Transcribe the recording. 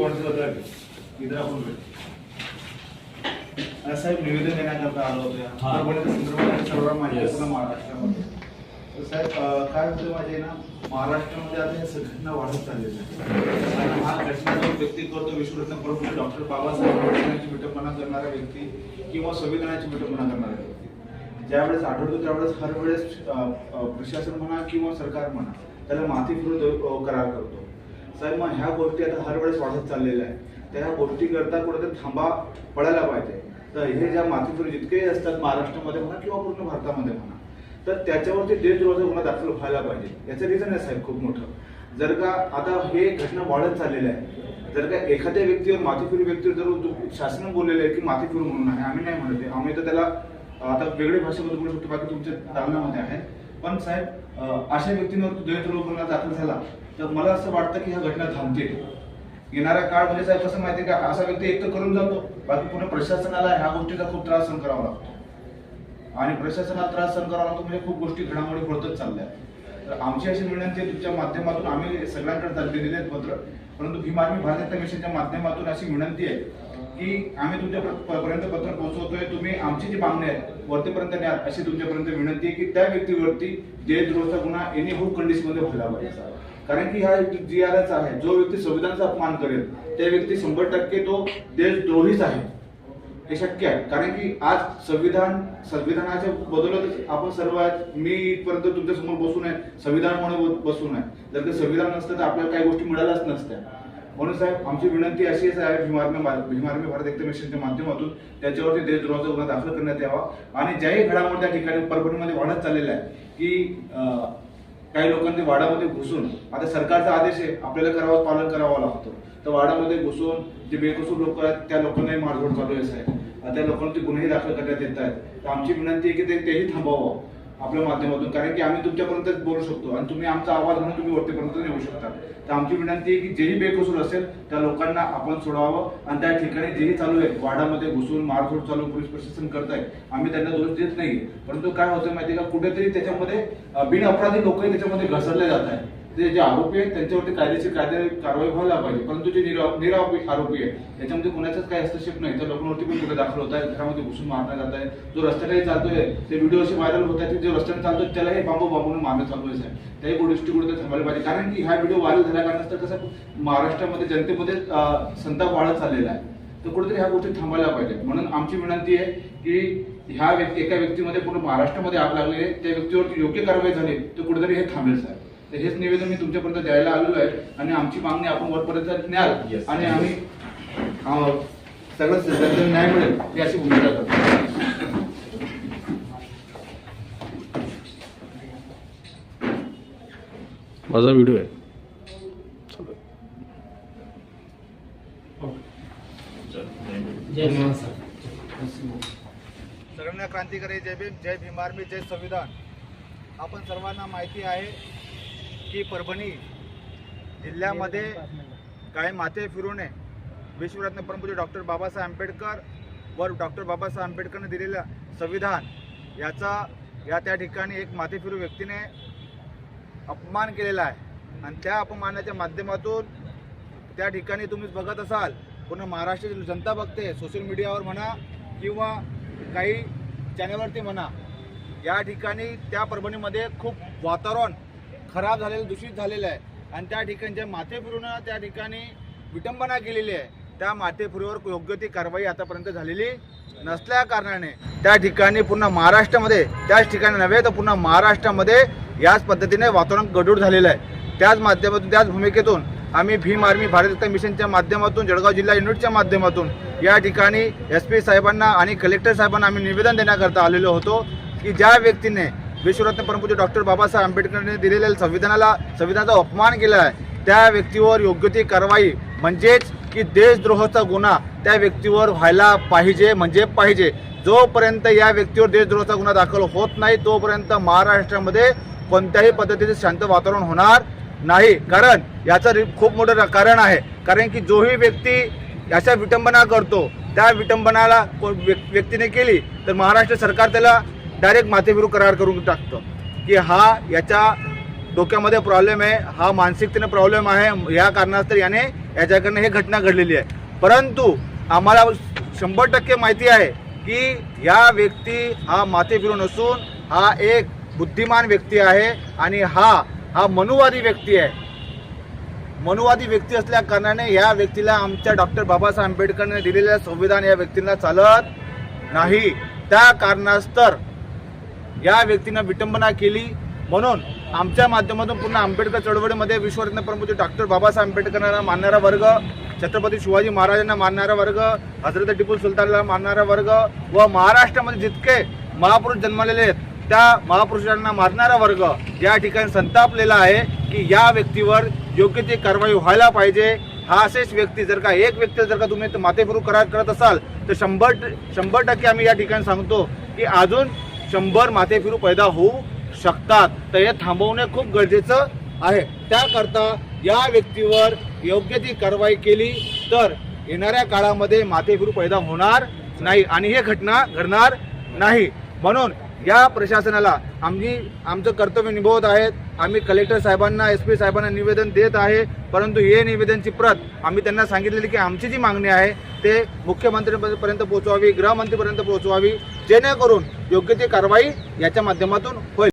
कोणाचं होतं इथं आपण भेटू. आज साहेब निवेदन देण्याकरता आलो होतो या. हा. संदर्भात सर्व माझ्या पूर्ण महाराष्ट्रामध्ये तर साहेब काय होतं माझे ना महाराष्ट्रामध्ये आता हे घटना वाढत चाललेल्या आहेत आणि हा घटना जो व्यक्ती करतो विश्वरत्न प्रमुख डॉक्टर बाबासाहेब आंबेडकरांची विटंबना करणारा व्यक्ती किंवा संविधानाची विटंबना करणारा व्यक्ती ज्यावेळेस आढळतो त्यावेळेस हर वेळेस प्रशासन म्हणा किंवा सरकार म्हणा त्याला माती फिरून करार करतो साहेब मग ह्या गोष्टी आता हर वेळेस वाढत चाललेल्या आहेत. त्या ह्या गोष्टीकरता कुठेतरी थांबा पडायला पाहिजे. तर हे ज्या मातीफिरू जितकेही असतात महाराष्ट्रामध्ये म्हणा किंवा पूर्ण भारतामध्ये म्हणा तर त्याच्यावरती देशद्रोहाचा गुन्हा दाखल व्हायला पाहिजे. याचं रिझन आहे साहेब खूप मोठं. जर का आता हे घटना वाढत चाललेल्या आहे जर का एखाद्या व्यक्तीवर मातीपुरी व्यक्तीवर जर शासन बोललेलं आहे की मातीफिरू म्हणून आहे आम्ही नाही म्हणत आहे. आम्ही तर त्याला आता वेगळी भाषेमध्ये बोलू शकतो बाकी तुमच्या दालनामध्ये आहे. पण साहेब अशा व्यक्तींवर देशद्रोह गुन्हा दाखल झाला तर मला असं वाटतं की ह्या घटना थांबतील येणारा काळ म्हणजे साहेब कसं माहिती का? असा व्यक्ती एक तर करून जातो. बाकी पुन्हा प्रशासनाला ह्या गोष्टीचा खूप त्रास सहन करावा लागतो. आणि प्रशासनाला त्रास सहन करावा लागतो म्हणजे खूप गोष्टी घडामोडी घडतच चालल्या. तर आमची अशी विनंती आहे तुमच्या माध्यमातून आम्ही सगळ्यांकडे चालते दिले आहेत पत्र. परंतु भीम आर्मी भारत मिशनच्या माध्यमातून अशी विनंती आहे की आम्ही तुमच्या प्र- पर्यंत पत्र पोहोचवतोय. तुम्ही आमची जी मागणी आहे वरतीपर्यंत न्या अशी तुमच्यापर्यंत विनंती आहे की त्या व्यक्तीवरती देशद्रोहाचा गुन्हा एनी हू कंडिशनमध्ये व्हायला पाहिजे कारण की हा जी आर एच आहे. जो व्यक्ती संविधानाचा अपमान करेल त्या व्यक्ती शंभर टक्के तो देशद्रोहीच आहे. हे शक्य आहे. कारण की आज संविधान संविधानाच्या बदलत आपण सर्व आहेत मी इथपर्यंत तुमच्यासमोर बसून आहे संविधान म्हणून बसून आहे. जर ते संविधान नसतं तर आपल्याला काही गोष्टी मिळाल्याच नसत्या. म्हणून साहेब आमची विनंती अशीच आहे भीमार्मी भीमार्मी भारत एकता मिशनच्या माध्यमातून त्याच्यावरती देशद्रोहाचा गुन्हा दाखल करण्यात यावा. आणि ज्याही घडामोड त्या ठिकाणी परभणीमध्ये वाढत चाललेला आहे की काही लोकांनी वाडामध्ये घुसून आता सरकारचा आदेश आहे आपल्याला करावं पालन करावं लागतो. तर वाडामध्ये घुसून जे बेकसूर लोक आहेत त्या लोकांनाही मारझोड चालू आहे साहेब. आता त्या लोकांवरती गुन्हेही दाखल करण्यात येत आहेत. तर आमची विनंती आहे की ते तेही थांबवावं आपल्या माध्यमातून. कारण की आम्ही तुमच्यापर्यंत बोलू शकतो आणि तुम्ही आमचा आवाज म्हणून तुम्ही वरतीपर्यंत नेऊ शकता. तर आमची विनंती आहे की जेही बेकसूर असेल त्या लोकांना आपण सोडावं आणि त्या ठिकाणी जेही चालू आहे वाडामध्ये घुसून मारझोड चालू पोलीस प्रशासन करत आहे आम्ही त्यांना दोष देत नाही. परंतु काय होतं माहिती का? कुठेतरी त्याच्यामध्ये बिन अपराधी लोकही त्याच्यामध्ये घसरले जात आहे ते जे आरोपी आहेत त्यांच्यावरती कायदेशीर कायदे कारवाई व्हायला पाहिजे. परंतु जे निरा- निरापी आरोपी आहे त्याच्यामध्ये कुणाचाच काही हस्तक्षेप नाही. त्या लोकांवरती पण गुन्हे दाखल होत आहेत. घरामध्ये घुसून मारण्यात जात आहे जो रस्त्याने चालतोय ते व्हिडिओ असे व्हायरल होत आहेत की जो रस्त्याने चालतोय त्यालाही बांबू बांबून मारण्यात चालू आहे त्याही गोष्टी कुठे थांबायला पाहिजे. कारण की हा व्हिडिओ व्हायरल झाल्या कारणास्तव कसं महाराष्ट्रामध्ये जनतेमध्ये संताप वाढत चाललेला आहे. तर कुठेतरी ह्या गोष्टी थांबायला पाहिजे म्हणून आमची विनंती आहे की ह्या व्यक्ती एका व्यक्तीमध्ये पूर्ण महाराष्ट्रामध्ये आग लागली आहे. त्या व्यक्तीवरती योग्य कारवाई झाली तर कुठेतरी हे थांबेल साहेब. तर हेच निवेदन मी तुमच्यापर्यंत द्यायला आलेलो आहे आणि आमची मागणी आपण वरपर्यंत न्याल. आणि आम्ही सगळं जनतेला न्याय मिळेल ही अशी भूमिका करतो माझा व्हिडिओ आहे. सगळ्यांना क्रांतिकारी जय भीम जय भीम आर्मी जय संविधान. आपण सर्वांना माहिती आहे की परभणी जिल्ह्यामध्ये काही माते फिरवणे विश्वरत्न परमपूज्य डॉक्टर बाबासाहेब आंबेडकर व डॉक्टर बाबासाहेब आंबेडकरने दिलेलं संविधान याचा या त्या ठिकाणी एक माते फिरू व्यक्तीने अपमान केलेला आहे. आणि त्या अपमानाच्या माध्यमातून त्या ठिकाणी तुम्ही बघत असाल पूर्ण महाराष्ट्राची जनता बघते सोशल मीडियावर म्हणा किंवा काही चॅनलवरती म्हणा या ठिकाणी त्या परभणीमध्ये खूप वातावरण खराब झालेलं दूषित झालेलं आहे. आणि त्या ठिकाणच्या ज्या त्या ठिकाणी विटंबना केलेली आहे. त्या माथेफिरूवर योग्य ती कारवाई आतापर्यंत झालेली नसल्या कारणाने त्या ठिकाणी पूर्ण महाराष्ट्रामध्ये त्याच ठिकाणी नव्हे तर पूर्ण महाराष्ट्रामध्ये याच पद्धतीने वातावरण गडूड झालेलं आहे. त्याच माध्यमातून त्याच भूमिकेतून आम्ही भीम आर्मी भारत एकता मिशनच्या माध्यमातून जळगाव जिल्हा युनिटच्या माध्यमातून या ठिकाणी एस पी साहेबांना आणि कलेक्टर साहेबांना आम्ही निवेदन देण्याकरता आलेलो होतो की ज्या व्यक्तीने विश्वरत्न परमपूज्य डॉक्टर बाबासाहेब आंबेडकरांनी दिलेल्या संविधानाला संविधानाचा अपमान केला आहे त्या व्यक्तीवर योग्य ती कारवाई म्हणजेच की देशद्रोहाचा गुन्हा त्या व्यक्तीवर व्हायला पाहिजे म्हणजे पाहिजे. जोपर्यंत या व्यक्तीवर देशद्रोहाचा गुन्हा दाखल होत नाही तोपर्यंत महाराष्ट्रामध्ये कोणत्याही पद्धतीचे शांत वातावरण होणार नाही. कारण याचं खूप मोठं कारण आहे. कारण की जोही व्यक्ती याच्या विटंबना करतो त्या विटंबनाला को- व्यक्तीने केली तर महाराष्ट्र सरकार त्याला डायरेक्ट माथेविरू करार करून टाकतं. की हा याच्या डोक्यामध्ये प्रॉब्लेम आहे हा मानसिकतेने प्रॉब्लेम आहे या कारणास्तव याने याच्याकडनं हे घटना घडलेली आहे. परंतु आम्हाला शंभर टक्के माहिती आहे की या व्यक्ती हा माथे नसून हा एक बुद्धिमान व्यक्ती आहे आणि हा हा मनुवादी व्यक्ती आहे. मनुवादी व्यक्ती असल्या कारणाने या व्यक्तीला आमच्या डॉक्टर बाबासाहेब आंबेडकरने दिलेल्या संविधान या व्यक्तीला चालत नाही. त्या कारणास्तर या व्यक्तीनं विटंबना केली. म्हणून आमच्या माध्यमातून पूर्ण आंबेडकर चळवळीमध्ये विश्वरत्न प्रमुख डॉक्टर बाबासाहेब आंबेडकरांना मानणारा वर्ग छत्रपती शिवाजी महाराजांना मानणारा वर्ग हजरत टिपू सुलतानला मानणारा वर्ग व महाराष्ट्रामध्ये जितके महापुरुष जन्मलेले आहेत त्या महापुरुषांना मारणारा वर्ग या ठिकाणी संतापलेला आहे की या व्यक्तीवर योग्य ती कारवाई व्हायला पाहिजे. हा असेच व्यक्ती जर का एक व्यक्ती जर का तुम्ही माथेफिरू करार करत असाल तर शंभर शंभर टक्के आम्ही या ठिकाणी सांगतो की अजून शंभर माथे फिरू पैदा होऊ शकतात. तर हे थांबवणे खूप गरजेचं आहे. त्याकरता या व्यक्तीवर योग्य ती कारवाई केली तर येणाऱ्या काळामध्ये माथे फिरू पैदा होणार नाही आणि हे घटना घडणार नाही. म्हणून या प्रशासनाला आम्ही आमचं कर्तव्य निभवत आहेत. आम्ही कलेक्टर साहेबांना एस पी साहेबांना निवेदन देत आहे परंतु हे निवेदनची प्रत आम्ही त्यांना सांगितलेली की आमची जी मागणी आहे ते मुख्यमंत्रीपर्यंत पोहोचवावी गृहमंत्रीपर्यंत पोहोचवावी जेणेकरून योग्य ती कारवाई याच्या माध्यमातून होईल.